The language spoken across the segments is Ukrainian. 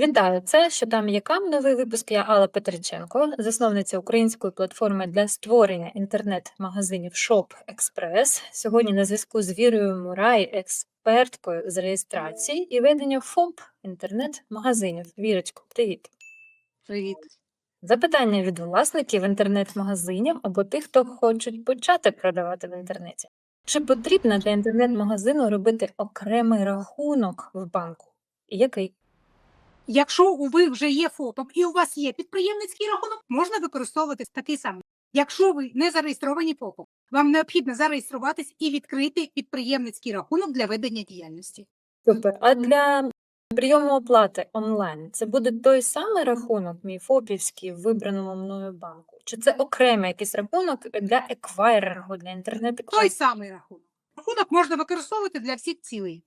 Вітаю! Це що там є кам новий випуск. Я Алла Петриченко, засновниця української платформи для створення інтернет-магазинів Shop Express. Сьогодні на зв'язку з Вірою Мурай, експерткою з реєстрації і ведення ФОП інтернет-магазинів. Вірочко, привіт! Привіт. Запитання від власників інтернет-магазинів або тих, хто хочуть почати продавати в інтернеті. Чи потрібно для інтернет-магазину робити окремий рахунок в банку? І який? Якщо у ви вже є ФОПом і у вас є підприємницький рахунок, можна використовувати такий самий. Якщо ви не зареєстровані ФОПом, вам необхідно зареєструватись і відкрити підприємницький рахунок для ведення діяльності. Супер. А для прийому оплати онлайн це буде той самий рахунок, мій ФОПівський в вибраному мною банку? Чи це окремий якийсь рахунок для еквайрингу, для інтернет Той самий рахунок. Рахунок можна використовувати для всіх цілей.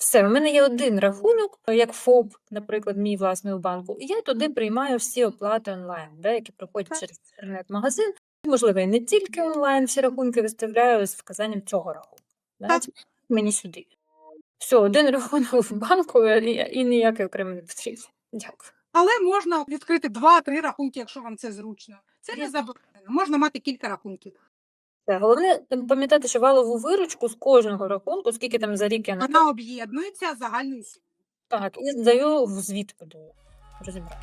Все, у мене є один рахунок, як ФОП, наприклад, мій власний у банку, і я туди приймаю всі оплати онлайн, да, які проходять через інтернет-магазин. Можливо, і не тільки онлайн, всі рахунки виставляю з вказанням цього рахунку. Да, мені сюди. Все, один рахунок в банку і, і ніякий окремий не потрібен. Дякую. Але можна відкрити два-три рахунки, якщо вам це зручно. Це не заборонено. Можна мати кілька рахунків. Головне пам'ятати, що валову виручку з кожного рахунку, скільки там за рік я на Вона об'єднується загальною сумою. так, і здаю в звіт подаю. Розібрати.